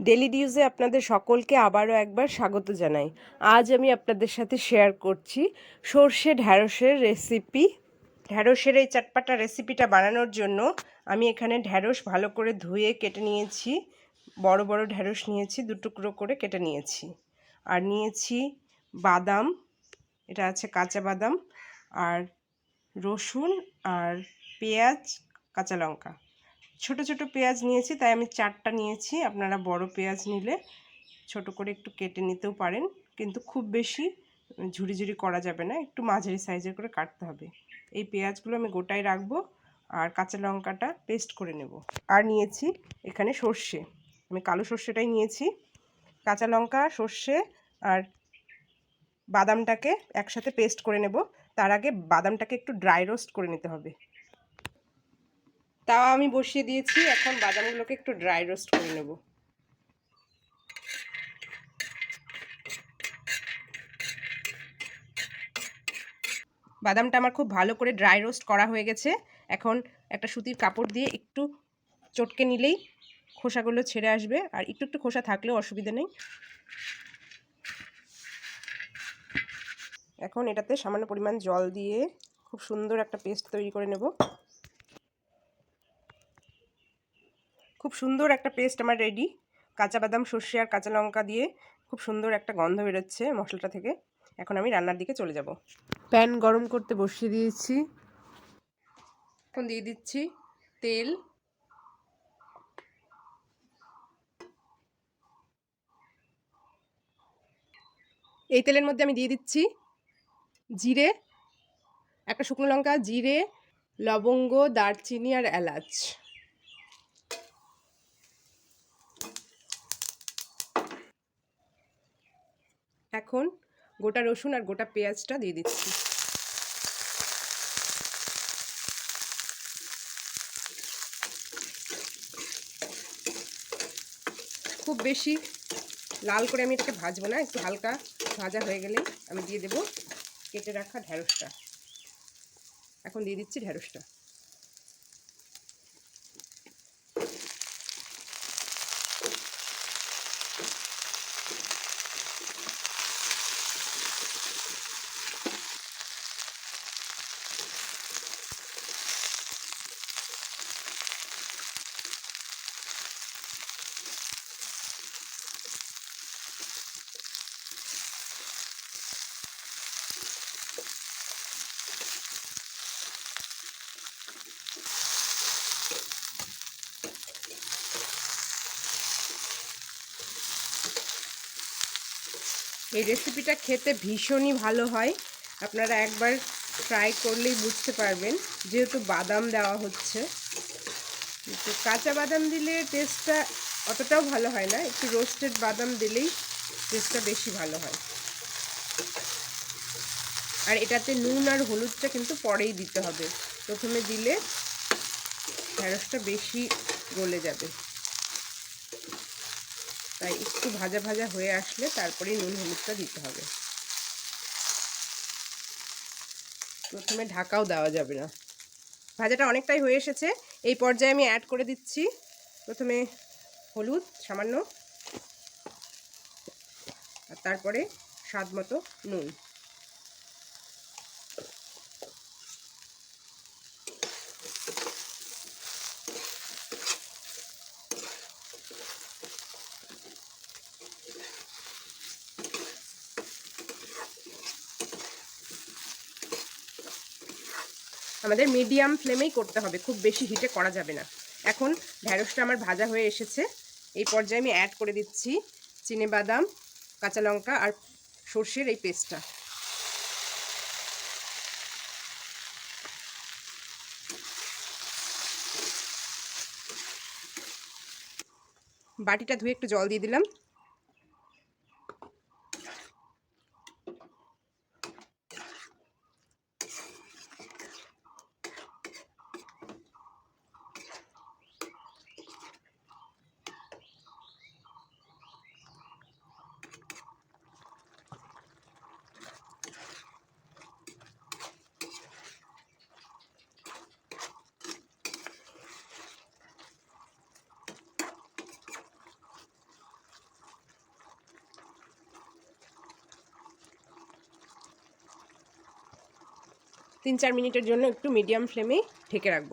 Daily নিউজে আপনাদের সকলকে আবারও একবার স্বাগত জানাই। আজ আমি আপনাদের সাথে শেয়ার করছি সর্ষে ঢ্যাঁড়সের রেসিপি ঢ্যাঁড়সের এই চটপাটা রেসিপিটা বানানোর জন্য আমি এখানে ঢ্যাঁড়স ভালো করে ধুয়ে কেটে নিয়েছি। বড় বড় ঢ্যাঁড়স নিয়েছি টুকরো করে কেটে নিয়েছি। আর নিয়েছি বাদাম, এটা আছে কাঁচা বাদাম, আর রসুন, আর পেঁয়াজ, কাঁচা লঙ্কা। ছোট ছোট পেঁয়াজ নিয়েছি, তাই আমি চারটা নিয়েছি। আপনারা বড় পেঁয়াজ নিলে ছোট করে একটু কেটে নিতেও পারেন, কিন্তু খুব বেশি ঝুড়ি ঝুড়ি করা যাবে না, একটু মাঝারি সাইজের করে কাটতে হবে। এই পেঁয়াজগুলো আমি গোটাই রাখব আর কাঁচা লঙ্কাটা পেস্ট করে নেব। আর নিয়েছি এখানে সর্ষে, আমি কালো সর্ষেটাই নিয়েছি। কাঁচা লঙ্কা, সর্ষে আর বাদামটাকে একসাথে পেস্ট করে নেব। তার আগে বাদামটাকে একটু ড্রাই রোস্ট করে নিতে হবে। তাও আমি বসিয়ে দিয়েছি। এখন বাদামগুলোকে একটু ড্রাই রোস্ট করে নেব। বাদামটা আমার খুব ভালো করে ড্রাই রোস্ট করা হয়ে গেছে। এখন একটা সুতির কাপড় দিয়ে একটু চটকে নিলেই খোসাগুলো ছেড়ে আসবে। আর একটু একটু খোসা থাকলেও অসুবিধা নেই। এখন এটাতে সামান্য পরিমাণ জল দিয়ে খুব সুন্দর একটা পেস্ট তৈরি করে নেব। সুন্দর একটা পেস্ট আমার রেডি কাঁচা বাদাম সর্ষে আর কাঁচা লঙ্কা দিয়ে খুব সুন্দর একটা গন্ধ বেরোচ্ছে মশলাটা থেকে। এখন আমি রান্নার দিকে চলে যাব। প্যান গরম করতে বসিয়ে দিয়েছি। এখন দিয়ে দিচ্ছি তেল। এই তেলের মধ্যে আমি দিয়ে দিচ্ছি জিরে একটা শুকনো লঙ্কা জিরে লবঙ্গ দারচিনি আর এলাচ। এখন গোটা রসুন আর গোটা পেঁয়াজটা দিয়ে দিচ্ছি। খুব বেশি লাল করে আমি এটাকে ভাজবো না, একটু হালকা ভাজা হয়ে গেলে আমি দিয়ে দেব কেটে রাখা ঢ্যাঁড়সটা এখন দিয়ে দিচ্ছি ঢ্যাঁড়সটা এই রেসিপিটা খেতে ভীষণই ভালো হয়। আপনারা একবার ট্রাই করলেই বুঝতে পারবেন, যেহেতু বাদাম দেওয়া হচ্ছে। তো কাঁচা বাদাম দিলে টেস্টটা অতটাও ভালো হয় না, একটু রোস্টেড বাদাম দিলেই টেস্টটা বেশি ভালো হয়। আর এটাতে নুন আর হলুদটা কিন্তু পরেই দিতে হবে। প্রথমে দিলে ঢেঁড়সটা বেশি গলে যাবে। তাই একটু ভাজা ভাজা হয়ে আসলে তারপরে নুন হলুদটা দিতে হবে। প্রথমে ঢাকাও দেওয়া যাবে না। ভাজাটা অনেকটাই হয়ে এসেছে। এই পর্যায়ে আমি অ্যাড করে দিচ্ছি প্রথমে হলুদ সামান্য, আর তারপরে স্বাদ মতো নুন। আমাদের মিডিয়াম ফ্লেমেই করতে হবে, খুব বেশি হিটে করা যাবে না। এখন ঢ্যাঁড়সটা আমার ভাজা হয়ে এসেছে। এই পর্যায়ে আমি অ্যাড করে দিচ্ছি চিনে বাদাম, কাঁচা লঙ্কা আর সর্ষের এই পেস্টটা বাটিটা ধুয়ে একটু জল দিয়ে দিলাম। তিন চার মিনিটের জন্য একটু মিডিয়াম ফ্লেমেই ঢেকে রাখব।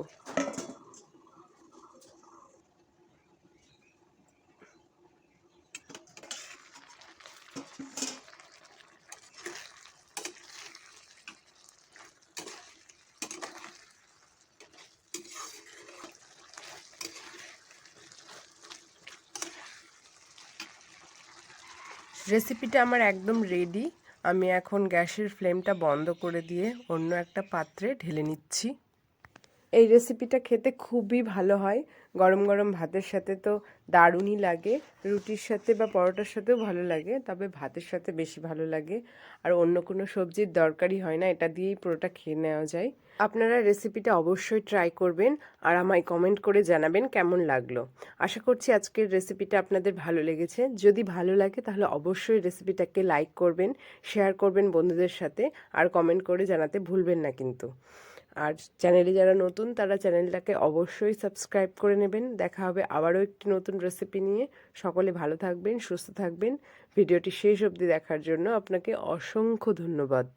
রেসিপিটা আমার একদম রেডি আমি এখন গ্যাসের ফ্লেমটা বন্ধ করে দিয়ে অন্য একটা পাত্রে ঢেলে নিচ্ছি। এই রেসিপিটা খেতে খুবই ভালো হয়। গরম গরম ভাতের সাথে তো দারুণই লাগে। রুটির সাথে বা পরোটার সাথেও ভালো লাগে, তবে ভাতের সাথে বেশি ভালো লাগে। আর অন্য কোনো সবজির দরকারই হয় না, এটা দিয়েই পুরোটা খেয়ে নেওয়া যায়। আপনারা রেসিপিটা অবশ্যই ট্রাই করবেন আর আমায় কমেন্ট করে জানাবেন কেমন লাগল। আশা করছি আজকের রেসিপিটা আপনাদের ভালো লেগেছে। যদি ভালো লাগে তাহলে অবশ্যই রেসিপিটাকে লাইক করবেন, শেয়ার করবেন বন্ধুদের সাথে আর কমেন্ট করে জানাতে ভুলবেন না কিন্তু। আর চ্যানেলে যারা নতুন, তারা চ্যানেলটাকে অবশ্যই সাবস্ক্রাইব করে নেবেন। দেখা হবে আবারও একটি নতুন রেসিপি নিয়ে। সকলে ভালো থাকবেন, সুস্থ থাকবেন। ভিডিওটি শেষ অবধি দেখার জন্য আপনাকে অসংখ্য ধন্যবাদ।